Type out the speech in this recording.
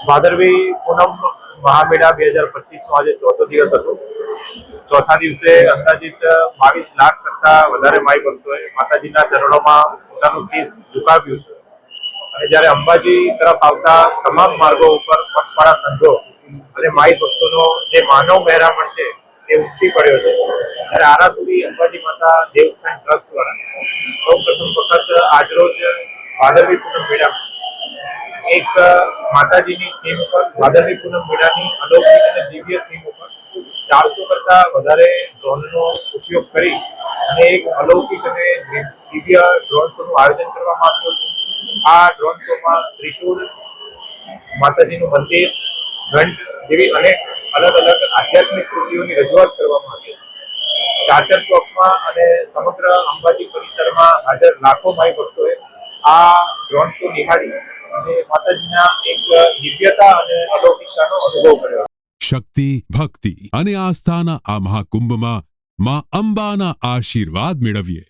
ભાદરવી પૂનમ મહામેળા બે હજાર પચીસનો આજે ચોથો દિવસ હતો. ચોથા દિવસે અંદાજિત બાવીસ લાખ કરતા વધારે માઈ ભક્તોએ માતાજીના ચરણોમાં પોતાનું શીશ ઝુકાવ્યું છે અને જ્યારે અંબાજી તરફ આવતા તમામ માર્ગો ઉપર પગપાળા સંઘો અને માઈ ભક્તોનો જે માનવ મહેરામણ છે તે ઉમટી પડ્યો છે. ત્યારે આરાસુરી અંબાજી માતા દેવસ્થાન ટ્રસ્ટ દ્વારા સૌ પ્રથમ વખત આજરોજ ભાદરવી પૂનમ મેળામાં એક માતાજીની થીમ ઉપર ભાદરવી પૂનમ મેળાની અલૌકિક અને દિવ્ય થીમ ઉપર ચારસો કરતા વધારે ડ્રોનનો ઉપયોગ કરી અને એક અલૌકિક અને દિવ્ય ડ્રોન શોનું આયોજન કરવામાં આવ્યું હતું. આ ડ્રોન શોમાં ત્રિશુળ માતાજીનું મંદિર, ઘંટ જેવી અનેક અલગ અલગ આધ્યાત્મિક કૃતિઓની રજૂઆત કરવામાં આવી હતી. ચાચર ચોકમાં અને સમગ્ર અંબાજી પરિસરમાં હાજર લાખો માઈ ભક્તોએ આ ડ્રોન શો નિહાળી અને શક્તિ ભક્તિ અને આસ્થાના આ મહાકુંભમાં માં અંબાના આશીર્વાદ મેળવીએ.